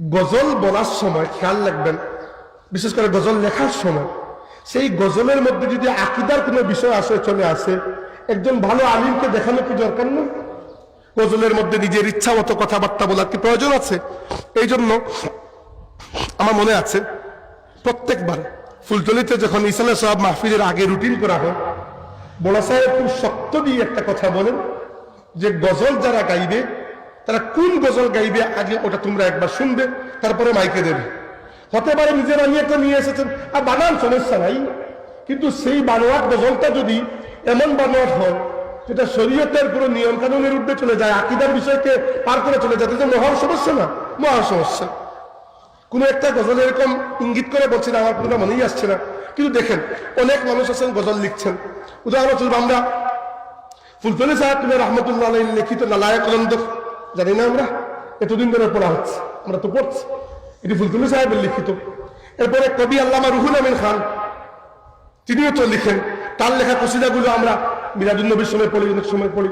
গজল বলার সময় খেয়াল রাখবেন, বিশেষ করে গজল লেখার সময়, সেই গজলের মধ্যে যদি আকিদার কোনো বিষয় আসে, চলে আসে, একজন ভালো আলিমকে দেখানো কি দরকার না? গজলের মধ্যে নিজের ইচ্ছা মতো কথাবার্তা বলার কি প্রয়োজন আছে? এই জন্য আমার মনে আছে, প্রত্যেকবার ফুলতলিতে যখন ইসালে সাহেব মাহফিলের আগে রুটিন করা হয় বড় সাহেব খুব শক্ত দিয়ে একটা কথা বলেন যে গজল যারা গাইবে তারা কোন গজল গাইবে? আগে ওটা তোমরা একবার শুনবে, তারপরে মাইকে দেবে। হতে পারে নিজেরা নিয়ে একটা নিয়ে এসেছেন। আর বানান সমস্যা নাই। কিন্তু সেই বানোয়াট গজলটা যদি এমন বানোয়াট হয়, যেটা শরীয়তের পুরো নিয়ম কানুনের উর্ধে চলে যায়, আকিদার বিষয়কে পার করে চলে যায়, তাতে মহা সমস্যা না? মহা সমস্যা। কোনো একটা গজল এরকম ইঙ্গিত করে বলছেন আমার কোনো মনেই আসছে না। কিন্তু দেখেন, অনেক মানুষ আছেন, গজল লিখছেন। উদাহরণস্বরূপ আমরা ফুলতলি সাহেব রহমতুল্লাহ লিখিত কলন্দ জানি না আমরা, এতদিন ধরে পড়া হচ্ছে, আমরা তো পড়ছি। এটি ফুলতলি সাহেবের লিখিত। এরপরে কবি আল্লামা রুহুল আমিন খান, তিনিও তো লিখেন, তার লেখা কসিদাগুলো আমরা মিরাজুল নবীর সময় পড়ি, অনেক সময় পড়ি।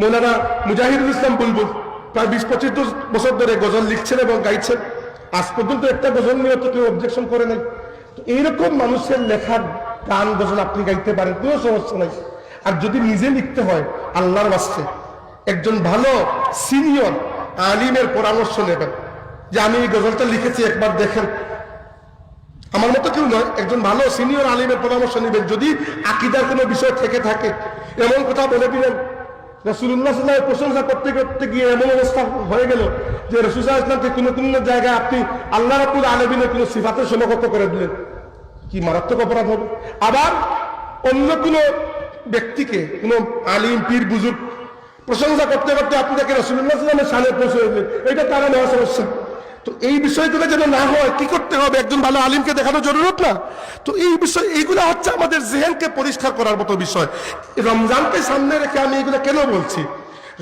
মৌলানা মুজাহিদুল ইসলাম বুলবুল প্রায় বিশ পঁচিশ বছর ধরে গজল লিখছেন এবং গাইছেন। আজ পর্যন্ত একটা গজল নিয়ে তো কেউ অবজেকশন করে নাই। তো এইরকম মানুষের লেখার গান, গজল আপনি গাইতে পারেন, কোনো সমস্যা নাই। আর যদি নিজে লিখতে হয়, আল্লাহর বাস্তে একজন ভালো সিনিয়র আলিমের পরামর্শ নেবেন। যে আমি এই গজলটা লিখেছি, একবার দেখেন। আমার মতো কেউ নয়, একজন ভালো সিনিয়র আলিমের পরামর্শ নেবেন। যদি আকিদার কোনো বিষয় থেকে থাকে, এমন কথা বলে দিলেন রসুল্লাহ প্রশংসা করতে করতে গিয়ে এমন অবস্থা হয়ে গেল যে রসুল্লাহ ইসলামকে কোনো কোনো জায়গায় আপনি আল্লাহ রাবুল আলমিনের কোনো সিফাতের সমকক্ষ করে দিলেন। কি মারাত্মক অপরাধ হবে। আবার অন্য কোনো ব্যক্তিকে, কোনো আলিম, পীর, বুজুর্গ প্রশংসা করতে করতে আপনি তাকে সাল্লামের সামনে পৌঁছে দিলেন। এটা তারা নেওয়া সমস্যা। তো এই বিষয়গুলো যেন না হয়, কি করতে হবে? একজন ভালো আলিমকে দেখানো জরুরত না? তো এই বিষয়, এইগুলো হচ্ছে আমাদের জেহেনকে পরিষ্কার করার মতো বিষয়। রমজানকে সামনে রেখে আমি এগুলো কেন বলছি?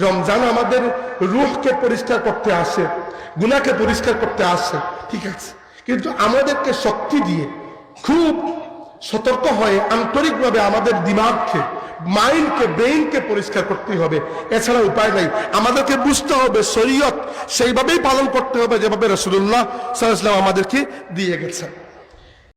রমজান আমাদের রুহকে পরিষ্কার করতে আসে গুনাকে পরিষ্কার করতে আসে, ঠিক আছে? কিন্তু আমাদেরকে শক্তি দিয়ে খুব সতর্ক হয়ে, আন্তরিকভাবে আমাদের দিমাগকে মাইন্ডকে, ব্রেইনকে পরিষ্কার করতে হবে। এছাড়া উপায় নাই। আমাদেরকে বুঝতে হবে শরীয়ত সেইভাবেই পালন করতে হবে যেভাবে রসুল্লাহ সাল্লাম আমাদেরকে দিয়ে গেছেন।